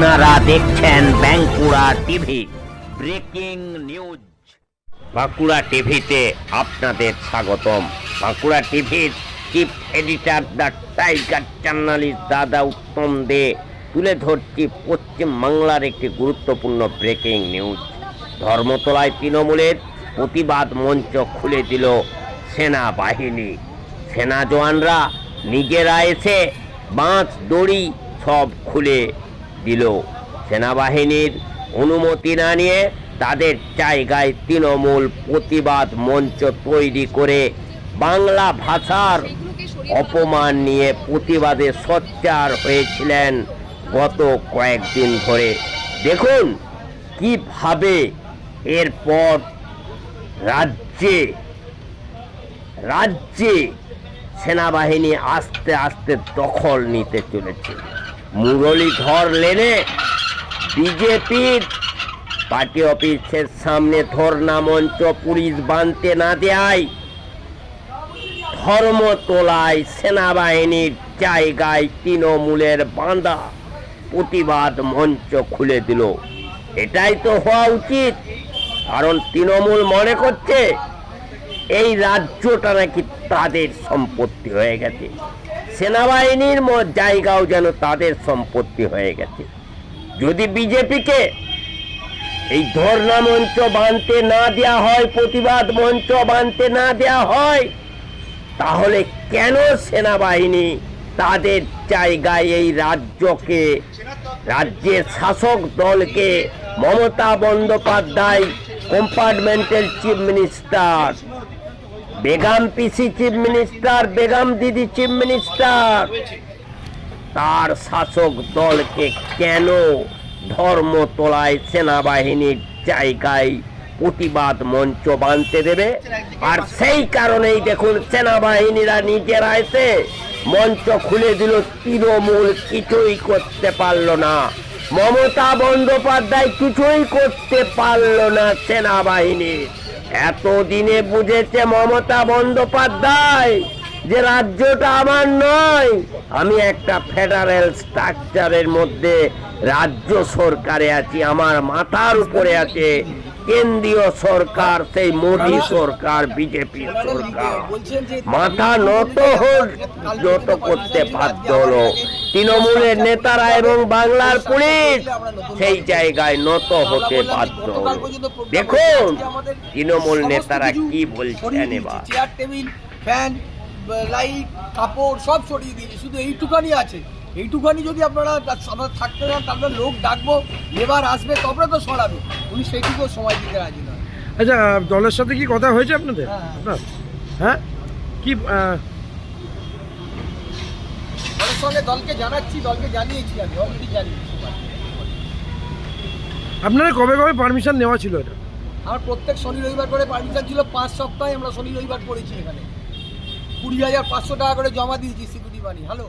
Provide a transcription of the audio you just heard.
আপনারা দেখছেন Bankura TV. Breaking news. Bankura টিভিতে আপনাদের স্বাগতম। বাঁকুড়া টিভির chief editor the tiger journalist দাদা উত্তম দে তুলে ধরছি পশ্চিম বাংলার একটি গুরুত্বপূর্ণ ব্রেকিং নিউজ। ধর্মতলায় তৃণমূলের প্রতিবাদ মঞ্চ খুলে দিল সেনাবাহিনী। সেনা জওয়ানরা নিজেরা এসে বাঁশ দড়ি সব খুলে দিল। সেনাবাহিনীর অনুমতি না নিয়ে তাদের জায়গায় তৃণমূল প্রতিবাদ মঞ্চ তৈরি করে বাংলা ভাষার অপমান নিয়ে প্রতিবাদে সোচ্চার হয়েছিলেন গত কয়েকদিন ধরে। দেখুন কীভাবে এরপর রাজ্যে রাজ্যে সেনাবাহিনী আস্তে আস্তে দখল নিতে চলেছে। মুরলীধর লেনে বিজেপির পার্টি অফিসের সামনে ধর্ণা মঞ্চ পুলিশ বানতে না দেয়। ধর্মতলায় সেনাবাহিনীর জায়গায় তৃণমূলের বাঁধা প্রতিবাদ মঞ্চ খুলে দিল। এটাই তো হওয়া উচিত। কারণ তৃণমূল মনে করছে এই রাজ্যটা নাকি তাদের সম্পত্তি হয়ে গেছে। সেনাবাহিনীর জায়গাও যেন তাদের সম্পত্তি হয়ে গেছে। যদি বিজেপিকে এই ধর্ণা মঞ্চ বানতে না দেয়া হয়, প্রতিবাদ মঞ্চ বানতে না দেয়া হয়, তাহলে কেন সেনাবাহিনী তাদের জায়গায় এই রাজ্যকে, রাজ্যের শাসক দলকে Mamata Bandyopadhyay compartmental chief minister Begum পিসি চিফ মিনিস্টার, বেগম দিদি চিফ মিনিস্টার। তার শাসক দলকে কেন ধর্মতলায় সেনাবাহিনীর জায়গায় প্রতিবাদ মঞ্চ বানতে দেবে? আর সেই কারণেই দেখুন সেনাবাহিনীরা নিজেরা এসে মঞ্চ খুলে দিল, তৃণমূল কিছুই করতে পারল না। মমতা বন্দ্যোপাধ্যায় কিছুই করতে পারল না সেনাবাহিনী এতদিনে বুঝেছে মমতা বন্দ্যোপাধ্যায় যে রাজ্যটা আমার নয়। আমি একটা ফেডারেল স্ট্রাকচারের মধ্যে রাজ্য সরকারে আছি আমার মাথার উপরে আছে। কেন্দ্রীয় সরকার সেই মোদী সরকার বিজেপি সরকার। মাথা নত হোক নত করতে বাধ্য হলো। তৃণমূলের নেতারা এবং বাংলার পুলিশ সেই জায়গায় নত হতে বাধ্য দেখুন তৃণমূল নেতারা কি বলছেন এবার? চেয়ার টেবিল ফ্যান লাইট কাপড় সব সরিয়ে দিয়েছি শুধু এইটুখানি আছে। এইটুখানি যদি আপনারা আমরা থাকতে না তাহলে লোক ডাকবো লেবার আসবে তবে তো সরাবে। উনি সেইটুকু সময় দিতে রাজি নয় আচ্ছা দলের সাথে কি কথা হয়েছে আপনাদের? হ্যাঁ। আপনার? হ্যাঁ? কি সঙ্গে দলকে জানাচ্ছি দলকে জানিয়েছি আমি অলরেডি জানিয়েছি। আপনারা কবে কবে পারমিশন নেওয়া ছিল এটা? আমার প্রত্যেক শনি রবিবার করে পারমিশন ছিল পাঁচ সপ্তাহে আমরা শনি রবিবার করেছি এখানে। কুড়ি হাজার পাঁচশো টাকা করে জমা দিয়েছি সিকিউরিটি মানি হ্যালো